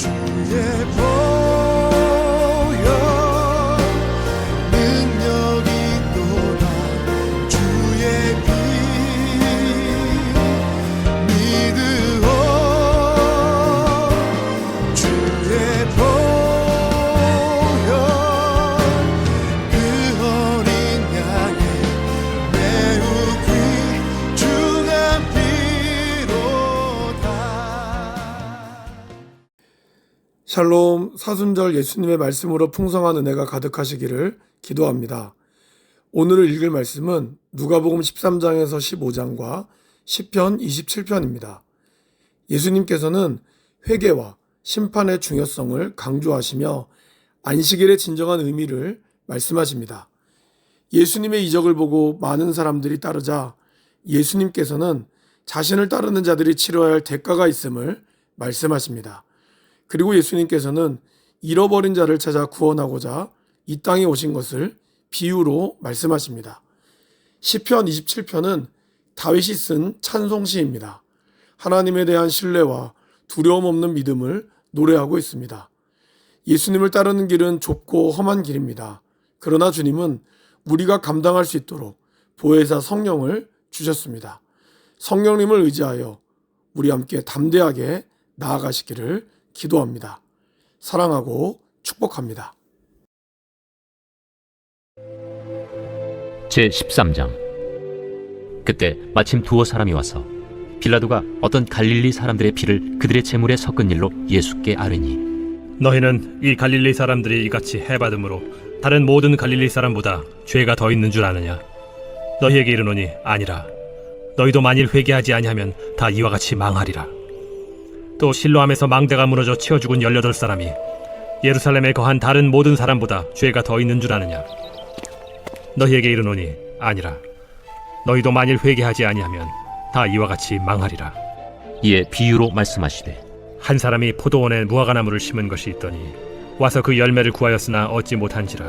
주의 보 샬롬 사순절 예수님의 말씀으로 풍성한 은혜가 가득하시기를 기도합니다. 오늘 읽을 말씀은 누가복음 13장에서 15장과 10편 27편입니다. 예수님께서는 회개와 심판의 중요성을 강조하시며 안식일의 진정한 의미를 말씀하십니다. 예수님의 이적을 보고 많은 사람들이 따르자 예수님께서는 자신을 따르는 자들이 치러야 할 대가가 있음을 말씀하십니다. 그리고 예수님께서는 잃어버린 자를 찾아 구원하고자 이 땅에 오신 것을 비유로 말씀하십니다. 시편 27편은 다윗이 쓴 찬송시입니다. 하나님에 대한 신뢰와 두려움 없는 믿음을 노래하고 있습니다. 예수님을 따르는 길은 좁고 험한 길입니다. 그러나 주님은 우리가 감당할 수 있도록 보혜사 성령을 주셨습니다. 성령님을 의지하여 우리 함께 담대하게 나아가시기를 기도합니다. 사랑하고 축복합니다. 제 13장 그때 마침 두어 사람이 와서 빌라도가 어떤 갈릴리 사람들의 피를 그들의 제물에 섞은 일로 예수께 아뢰니 너희는 이 갈릴리 사람들이 이같이 해받음으로 다른 모든 갈릴리 사람보다 죄가 더 있는 줄 아느냐? 너희에게 이르노니 아니라. 너희도 만일 회개하지 아니하면 다 이와 같이 망하리라. 또 실로암에서 망대가 무너져 치어 죽은 열여덟 사람이 예루살렘에 거한 다른 모든 사람보다 죄가 더 있는 줄 아느냐? 너희에게 이르노니 아니라. 너희도 만일 회개하지 아니하면 다 이와 같이 망하리라. 이에 비유로 말씀하시되 한 사람이 포도원에 무화과나무를 심은 것이 있더니 와서 그 열매를 구하였으나 얻지 못한지라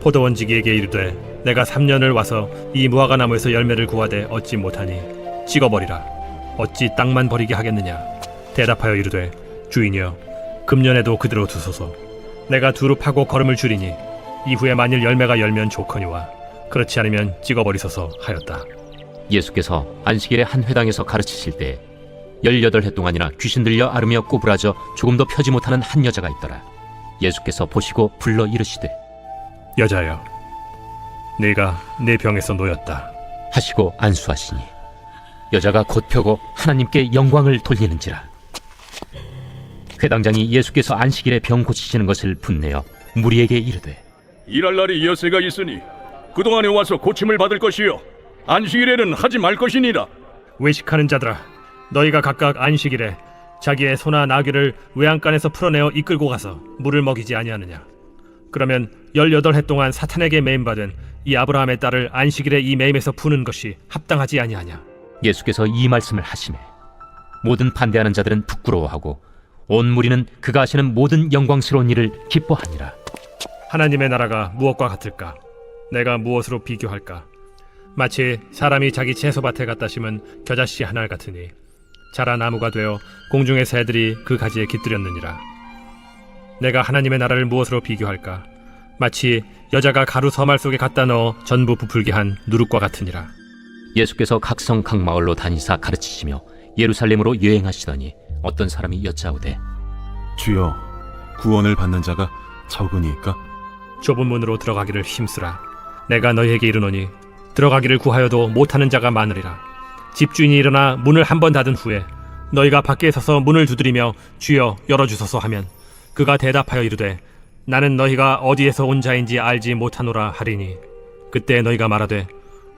포도원지기에게 이르되 내가 3년을 와서 이 무화과나무에서 열매를 구하되 얻지 못하니 찍어버리라 어찌 땅만 버리게 하겠느냐 대답하여 이르되 주인이여 금년에도 그대로 두소서. 내가 두루 파고 걸음을 줄이니 이후에 만일 열매가 열면 좋거니와 그렇지 않으면 찍어버리소서 하였다. 예수께서 안식일에 한 회당에서 가르치실 때 18해 동안이나 귀신 들려 앓으며 꼬부라져 조금도 펴지 못하는 한 여자가 있더라. 예수께서 보시고 불러 이르시되 여자여 네가 내 병에서 놓였다. 하시고 안수하시니 여자가 곧 펴고 하나님께 영광을 돌리는지라 회당장이 예수께서 안식일에 병 고치시는 것을 분내어 무리에게 이르되 일할 날이 여세가 있으니 그동안에 와서 고침을 받을 것이요. 안식일에는 하지 말 것이니라. 외식하는 자들아 너희가 각각 안식일에 자기의 소나 나귀를 외양간에서 풀어내어 이끌고 가서 물을 먹이지 아니하느냐? 그러면 열여덟 해 동안 사탄에게 매임받은 이 아브라함의 딸을 안식일에 이 매임에서 푸는 것이 합당하지 아니하냐? 예수께서 이 말씀을 하심에 모든 반대하는 자들은 부끄러워하고 온 무리는 그가 하시는 모든 영광스러운 일을 기뻐하니라. 하나님의 나라가 무엇과 같을까? 내가 무엇으로 비교할까? 마치 사람이 자기 채소밭에 갖다 심은 겨자씨 하나 같으니 자라 나무가 되어 공중의 새들이 그 가지에 깃들였느니라. 내가 하나님의 나라를 무엇으로 비교할까? 마치 여자가 가루 서말 속에 갖다 넣어 전부 부풀게 한 누룩과 같으니라. 예수께서 각성 각 마을로 다니사 가르치시며 예루살렘으로 여행하시더니 어떤 사람이 여짜오되 주여, 구원을 받는 자가 적으니까 좁은 문으로 들어가기를 힘쓰라. 내가 너희에게 이르노니 들어가기를 구하여도 못하는 자가 많으리라. 집주인이 일어나 문을 한 번 닫은 후에 너희가 밖에 서서 문을 두드리며 주여 열어주소서 하면 그가 대답하여 이르되 나는 너희가 어디에서 온 자인지 알지 못하노라 하리니 그때 너희가 말하되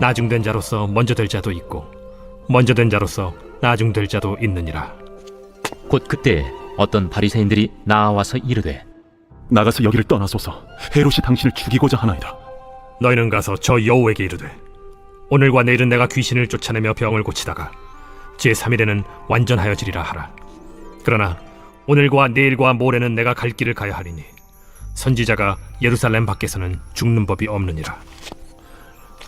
나중된 자로서 먼저 될 자도 있고 먼저 된 자로서 나중될 자도 있느니라. 곧 그때 어떤 바리새인들이 나와서 이르되 나가서 여기를 떠나소서. 헤롯이 당신을 죽이고자 하나이다. 너희는 가서 저 여호에게 이르되 오늘과 내일은 내가 귀신을 쫓아내며 병을 고치다가 제 3일에는 완전하여지리라 하라. 그러나 오늘과 내일과 모레는 내가 갈 길을 가야 하리니 선지자가 예루살렘 밖에서는 죽는 법이 없느니라.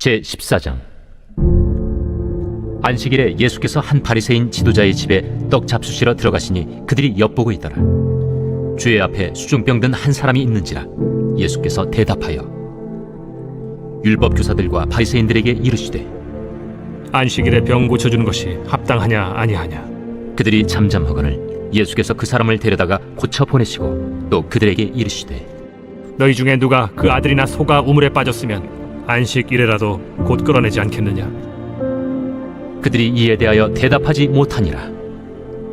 제 14장 안식일에 예수께서 한 바리새인 지도자의 집에 떡 잡수시러 들어가시니 그들이 엿보고 있더라 주의 앞에 수중병 든 한 사람이 있는지라 예수께서 대답하여 율법 교사들과 바리새인들에게 이르시되 안식일에 병 고쳐주는 것이 합당하냐 아니하냐. 그들이 잠잠하거늘 예수께서 그 사람을 데려다가 고쳐 보내시고 또 그들에게 이르시되 너희 중에 누가 그 아들이나 소가 우물에 빠졌으면 안식 일에라도 곧 끌어내지 않겠느냐. 그들이 이에 대하여 대답하지 못하니라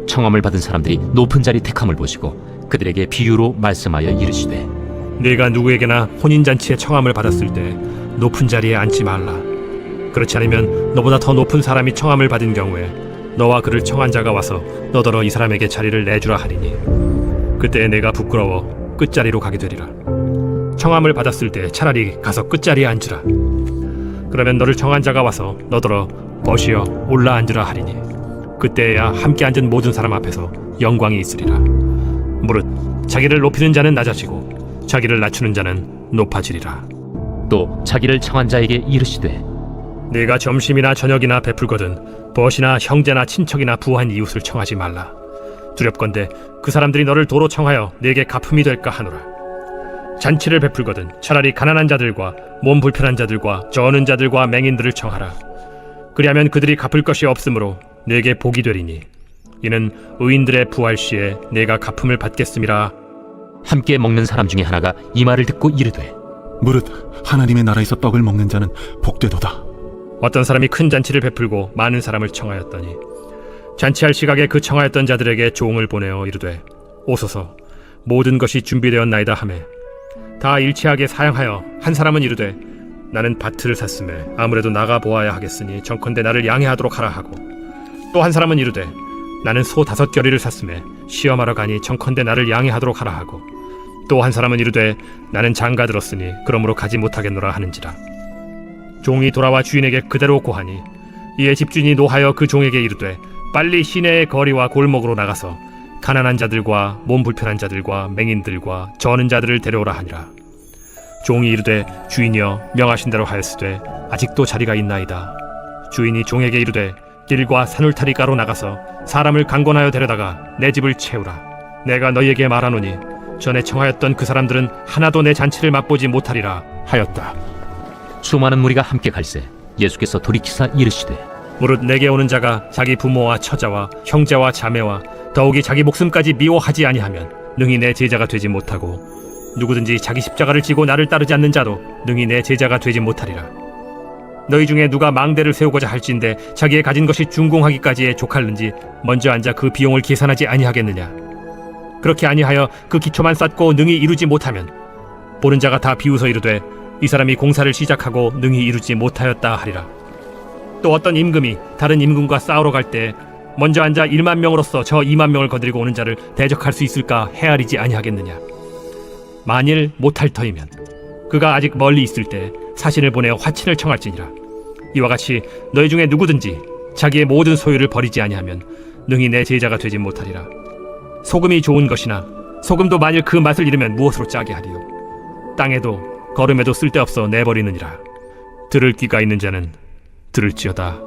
청함을 받은 사람들이 높은 자리 택함을 보시고 그들에게 비유로 말씀하여 이르시되 네가 누구에게나 혼인 잔치에 청함을 받았을 때 높은 자리에 앉지 말라. 그렇지 않으면 너보다 더 높은 사람이 청함을 받은 경우에 너와 그를 청한 자가 와서 너더러 이 사람에게 자리를 내주라 하리니 그때 내가 부끄러워 끝자리로 가게 되리라. 청함을 받았을 때 차라리 가서 끝자리에 앉으라. 그러면 너를 청한 자가 와서 너더러 벗이여 올라 앉으라 하리니 그때야 함께 앉은 모든 사람 앞에서 영광이 있으리라. 무릇 자기를 높이는 자는 낮아지고 자기를 낮추는 자는 높아지리라. 또 자기를 청한 자에게 이르시되 네가 점심이나 저녁이나 베풀거든 벗이나 형제나 친척이나 부한 이웃을 청하지 말라. 두렵건대 그 사람들이 너를 도로 청하여 네게 갚음이 될까 하노라. 잔치를 베풀거든 차라리 가난한 자들과 몸 불편한 자들과 저는 자들과 맹인들을 청하라. 그리하면 그들이 갚을 것이 없으므로 네게 복이 되리니 이는 의인들의 부활 시에 네가 갚음을 받겠음이라. 함께 먹는 사람 중에 하나가 이 말을 듣고 이르되 무릇 하나님의 나라에서 떡을 먹는 자는 복되도다. 어떤 사람이 큰 잔치를 베풀고 많은 사람을 청하였더니 잔치할 시각에 그 청하였던 자들에게 종을 보내어 이르되 오소서 모든 것이 준비되었나이다 하매 다 일치하게 사양하여 한 사람은 이르되 나는 밭을 샀음에 아무래도 나가 보아야 하겠으니 정컨대 나를 양해하도록 하라 하고. 또 한 사람은 이르되 나는 소 다섯 겨리를 샀음에 시험하러 가니 정컨대 나를 양해하도록 하라 하고. 또 한 사람은 이르되 나는 장가 들었으니 그러므로 가지 못하겠노라 하는지라. 종이 돌아와 주인에게 그대로 고하니 이에 집주인이 노하여 그 종에게 이르되 빨리 시내의 거리와 골목으로 나가서 가난한 자들과 몸 불편한 자들과 맹인들과 저는 자들을 데려오라 하니라. 종이 이르되 주인이여 명하신 대로 하였으되 아직도 자리가 있나이다. 주인이 종에게 이르되 길과 산울타리가로 나가서 사람을 강권하여 데려다가 내 집을 채우라. 내가 너희에게 말하노니 전에 청하였던 그 사람들은 하나도 내 잔치를 맛보지 못하리라 하였다. 수많은 무리가 함께 갈새 예수께서 돌이키사 이르시되 무릇 내게 오는 자가 자기 부모와 처자와 형제와 자매와 더욱이 자기 목숨까지 미워하지 아니하면 능히 내 제자가 되지 못하고 누구든지 자기 십자가를 지고 나를 따르지 않는 자도 능히 내 제자가 되지 못하리라. 너희 중에 누가 망대를 세우고자 할진대 자기의 가진 것이 준공하기까지에 족할는지 먼저 앉아 그 비용을 계산하지 아니하겠느냐? 그렇게 아니하여 그 기초만 쌓고 능히 이루지 못하면 보는 자가 다 비웃어 이르되 이 사람이 공사를 시작하고 능히 이루지 못하였다 하리라. 또 어떤 임금이 다른 임금과 싸우러 갈 때 먼저 앉아 1만 명으로서 저 2만 명을 거느리고 오는 자를 대적할 수 있을까 헤아리지 아니하겠느냐? 만일 못할 터이면 그가 아직 멀리 있을 때 사신을 보내어 화친을 청할지니라. 이와 같이 너희 중에 누구든지 자기의 모든 소유를 버리지 아니하면 능히 내 제자가 되지 못하리라. 소금이 좋은 것이나 소금도 만일 그 맛을 잃으면 무엇으로 짜게 하리요? 땅에도 걸음에도 쓸데없어 내버리느니라. 들을 귀가 있는 자는 들을지어다.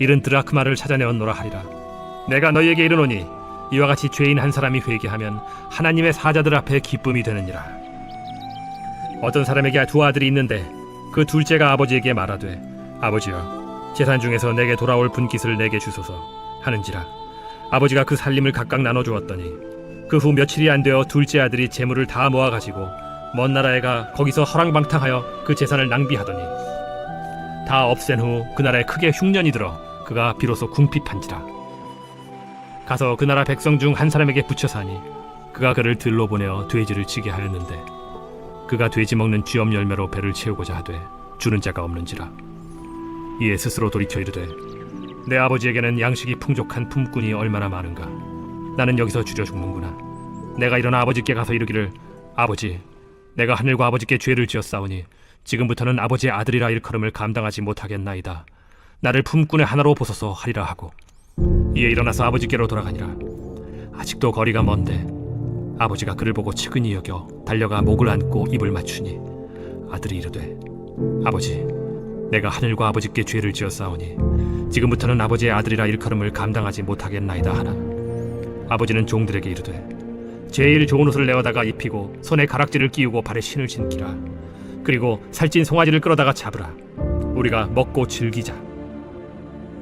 잃은 드라크마를 찾아내었노라 하리라. 내가 너희에게 이르노니 이와 같이 죄인 한 사람이 회개하면 하나님의 사자들 앞에 기쁨이 되느니라. 어떤 사람에게 두 아들이 있는데 그 둘째가 아버지에게 말하되 아버지여 재산 중에서 내게 돌아올 분깃을 내게 주소서 하는지라. 아버지가 그 살림을 각각 나눠 주었더니 그 후 며칠이 안 되어 둘째 아들이 재물을 다 모아 가지고 먼 나라에 가 거기서 허랑방탕하여 그 재산을 낭비하더니 다 없앤 후 그 나라에 크게 흉년이 들어 그가 비로소 궁핍한지라. 가서 그 나라 백성 중 한 사람에게 붙여 사니 그가 그를 들로 보내어 돼지를 치게 하였는데 그가 돼지 먹는 쥐엄 열매로 배를 채우고자 하되 주는 자가 없는지라. 이에 스스로 돌이켜 이르되 내 아버지에게는 양식이 풍족한 품꾼이 얼마나 많은가. 나는 여기서 줄여 죽는구나. 내가 일어나 아버지께 가서 이르기를 아버지 내가 하늘과 아버지께 죄를 지었사오니 지금부터는 아버지의 아들이라 일컬음을 감당하지 못하겠나이다 나를 품꾼의 하나로 보소서 하리라 하고 이에 일어나서 아버지께로 돌아가니라. 아직도 거리가 먼데 아버지가 그를 보고 측은히 여겨 달려가 목을 안고 입을 맞추니 아들이 이르되 아버지 내가 하늘과 아버지께 죄를 지었사오니 지금부터는 아버지의 아들이라 일컬음을 감당하지 못하겠나이다 하나 아버지는 종들에게 이르되 제일 좋은 옷을 내어다가 입히고 손에 가락지를 끼우고 발에 신을 신기라. 그리고 살찐 송아지를 끌어다가 잡으라. 우리가 먹고 즐기자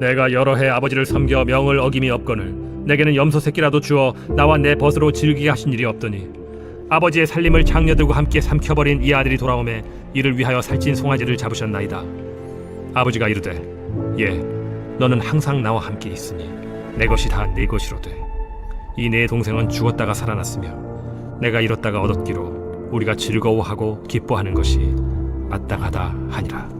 내가 여러 해 아버지를 섬겨 명을 어김이 없거늘 내게는 염소 새끼라도 주어 나와 내 벗으로 즐기게 하신 일이 없더니 아버지의 살림을 장녀들과 함께 삼켜버린 이 아들이 돌아오매 이를 위하여 살찐 송아지를 잡으셨나이다. 아버지가 이르되 예 너는 항상 나와 함께 있으니 내 것이 다내 것이로되 이내 동생은 죽었다가 살아났으며 내가 잃었다가 얻었기로 우리가 즐거워하고 기뻐하는 것이 마땅하다 하니라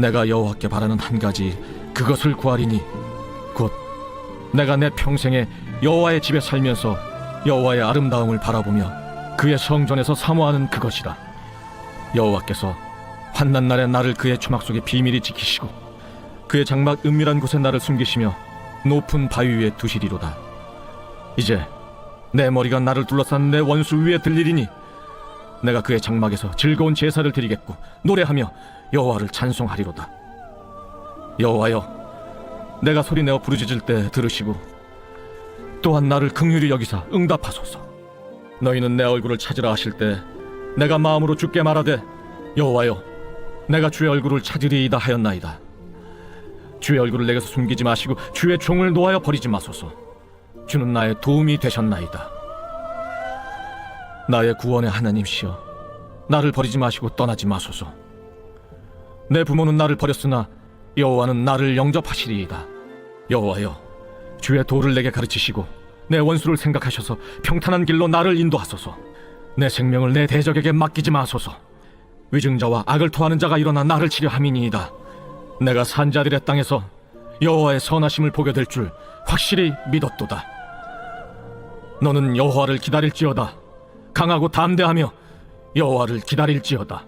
내가 여호와께 바라는 한 가지 그것을 구하리니 곧 내가 내 평생에 여호와의 집에 살면서 여호와의 아름다움을 바라보며 그의 성전에서 사모하는 그것이다. 여호와께서 환난 날에 나를 그의 추막 속에 비밀히 지키시고 그의 장막 은밀한 곳에 나를 숨기시며 높은 바위 위에 두시리로다. 이제 내 머리가 나를 둘러싼 내 원수 위에 들리리니 내가 그의 장막에서 즐거운 제사를 드리겠고 노래하며 여호와를 찬송하리로다. 여호와여 내가 소리내어 부르짖을 때 들으시고 또한 나를 긍휼히 여기사 응답하소서. 너희는 내 얼굴을 찾으라 하실 때 내가 마음으로 주께 말하되 여호와여 내가 주의 얼굴을 찾으리이다 하였나이다. 주의 얼굴을 내게서 숨기지 마시고 주의 종을 놓아여 버리지 마소서. 주는 나의 도움이 되셨나이다. 나의 구원의 하나님시여 나를 버리지 마시고 떠나지 마소서 내 부모는 나를 버렸으나 여호와는 나를 영접하시리이다. 여호와여, 주의 도를 내게 가르치시고 내 원수를 생각하셔서 평탄한 길로 나를 인도하소서. 내 생명을 내 대적에게 맡기지 마소서. 위증자와 악을 토하는 자가 일어나 나를 치려 함이니이다. 내가 산자들의 땅에서 여호와의 선하심을 보게 될 줄 확실히 믿었도다. 너는 여호와를 기다릴지어다. 강하고 담대하며 여호와를 기다릴지어다.